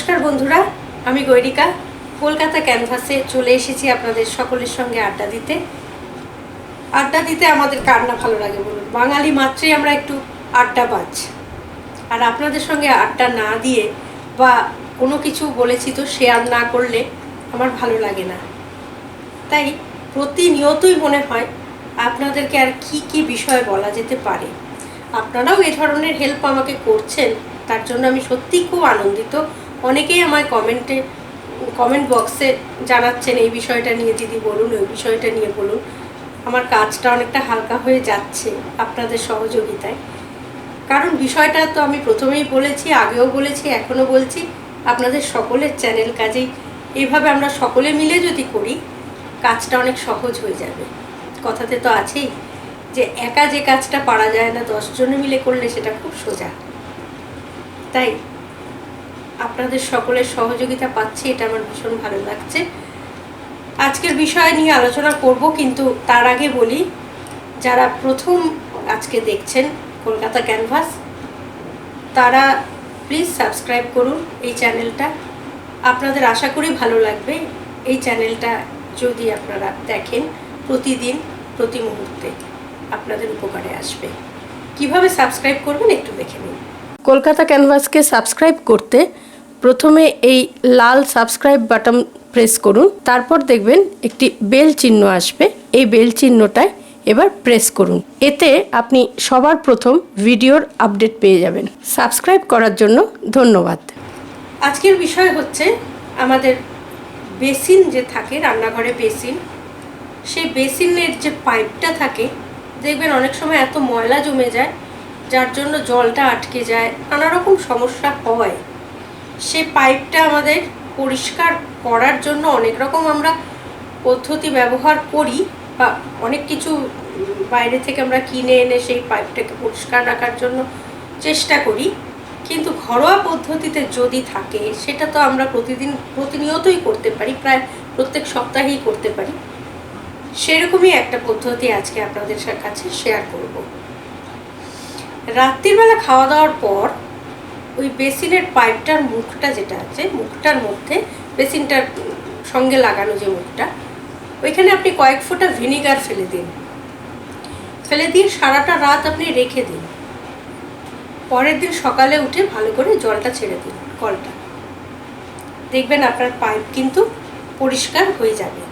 নমস্কার বন্ধুরা, আমি গৈরিকা। কলকাতা ক্যানভাসে চলে এসেছি আপনাদের সকলের সঙ্গে আড্ডা দিতে। আড্ডা দিতে আমাদের কার না ভালো লাগে বলুন? বাঙালি মাত্রই আমরা একটু আড্ডা পাচ্ছ আর আপনাদের সঙ্গে আড্ডা না দিয়ে বা কোনো কিছু বলেছি তো শেয়ার না করলে আমার ভালো লাগে না। তাই প্রতিনিয়তই মনে হয় আপনাদেরকে আর কি কি বিষয় বলা যেতে পারে। আপনারাও এ ধরনের হেল্প আমাকে করছেন, তার জন্য আমি সত্যিই খুব আনন্দিত। অনেকেই আমায় কমেন্টে কমেন্ট বক্সে জানাচ্ছেন, এই বিষয়টা নিয়ে দিদি বলুন, ওই বিষয়টা নিয়ে বলুন। আমার কাজটা অনেকটা হালকা হয়ে যাচ্ছে আপনাদের সহযোগিতায়। কারণ বিষয়টা তো আমি প্রথমেই বলেছি, আগেও বলেছি, এখনও বলছি, আপনাদের সকলের চ্যানেল কাজেই। এইভাবে আমরা সকলে মিলে যদি করি, কাজটা অনেক সহজ হয়ে যাবে। কথাতে তো আছেই যে একা যে কাজটা পারা যায় না, দশজনে মিলে করলে সেটা খুব সোজা। তাই আপনাদের সকলের সহযোগিতা পাচ্ছি, এটা আমার ভীষণ ভালো লাগছে। আজকের বিষয় নিয়ে আলোচনা করব, কিন্তু তার আগে বলি, যারা প্রথম আজকে দেখছেন কলকাতা ক্যানভাস, তারা প্লিজ সাবস্ক্রাইব করুন এই চ্যানেলটা। আপনাদের আশা করি ভালো লাগবে এই চ্যানেলটা যদি আপনারা দেখেন প্রতিদিন, প্রতি মুহূর্তে আপনাদের উপকারে আসবে। কীভাবে সাবস্ক্রাইব করবেন একটু দেখে নিন। কলকাতা ক্যানভাসকে সাবস্ক্রাইব করতে প্রথমে এই লাল সাবস্ক্রাইব বাটন প্রেস করুন, তারপর দেখবেন একটি বেল চিহ্ন আসবে, এই বেল চিহ্নটায় এবার প্রেস করুন। এতে আপনি সবার প্রথম ভিডিওর আপডেট পেয়ে যাবেন। সাবস্ক্রাইব করার জন্য ধন্যবাদ। আজকের বিষয় হচ্ছে আমাদের বেসিন যে থাকে, রান্নাঘরে বেসিন, সেই বেসিনের যে পাইপটা থাকে, দেখবেন অনেক সময় এত ময়লা জমে যায়, যার জন্য জলটা আটকে যায়, নানা রকম সমস্যা হয়। সেই পাইপটা আমাদের পরিষ্কার করার জন্য অনেক রকম আমরা পদ্ধতি ব্যবহার করি বা অনেক কিছু বাইরে থেকে আমরা কিনে এনে সেই পাইপটাকে পরিষ্কার রাখার জন্য চেষ্টা করি। কিন্তু ঘরোয়া পদ্ধতিতে যদি থাকে, সেটা তো আমরা প্রতিদিন প্রতিনিয়তই করতে পারি, প্রায় প্রত্যেক সপ্তাহেই করতে পারি। সেরকমই একটা পদ্ধতি আজকে আপনাদের কাছে শেয়ার করব। রাত্রিবেলা খাওয়া দাওয়ার পর ওই বেসিনের পাইপটার মুখটা যেটা আছে, মুখটার মধ্যে বেসিনটার সঙ্গে লাগানো যে মুখটা, ওইখানে আপনি কয়েক ফোঁটা ভিনিগার ফেলে দিন। ফেলে দিয়ে সারাটা রাত আপনি রেখে দিন। পরের দিন সকালে উঠে ভালো করে জলটা ছেড়ে দিন, কলটা। দেখবেন আপনার পাইপ কিন্তু পরিষ্কার হয়ে যাবে।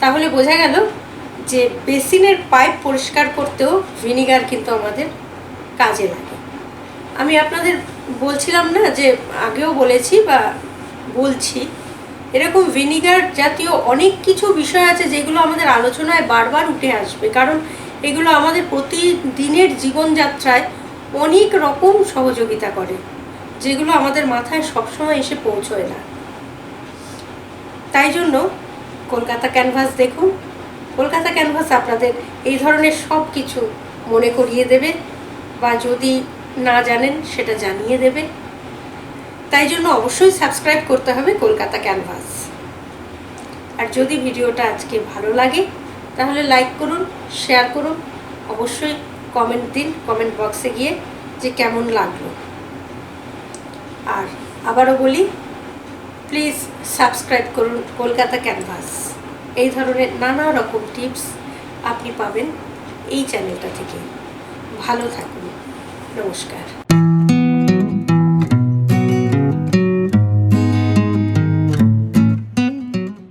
তাহলে বোঝা গেল যে বেসিনের পাইপ পরিষ্কার করতেও ভিনিগার কিন্তু আমাদের কাজে লাগে। আমি আপনাদের বলছিলাম না যে আগেও বলেছি বা বলছি, এরকম ভিনিগার জাতীয় অনেক কিছু বিষয় আছে যেগুলো আমাদের আলোচনায় বারবার উঠে আসবে। কারণ এগুলো আমাদের প্রতিদিনের জীবনযাত্রায় অনেক রকম সহযোগিতা করে, যেগুলো আমাদের মাথায় সবসময় এসে পৌঁছয় না। তাই জন্য কলকাতা ক্যানভাস দেখুন। কলকাতা ক্যানভাস আপনাদের এই ধরনের সব কিছু মনে করিয়ে দেবে বা যদি না জানেন সেটা জানিয়ে দেবে। তাই জন্য অবশ্যই সাবস্ক্রাইব করতে হবে কলকাতা ক্যানভাস। আর যদি ভিডিওটা আজকে ভালো লাগে, তাহলে লাইক করুন, শেয়ার করুন, অবশ্যই কমেন্ট দিন, কমেন্ট বক্সে গিয়ে যে কেমন লাগল। আর আবারও বলি, প্লিজ সাবস্ক্রাইব করুন কলকাতা ক্যানভাস। এই ধরনের নানা রকম টিপস আপনি পাবেন এই চ্যানেলটা থেকে। ভালো থাকুন। নমস্কার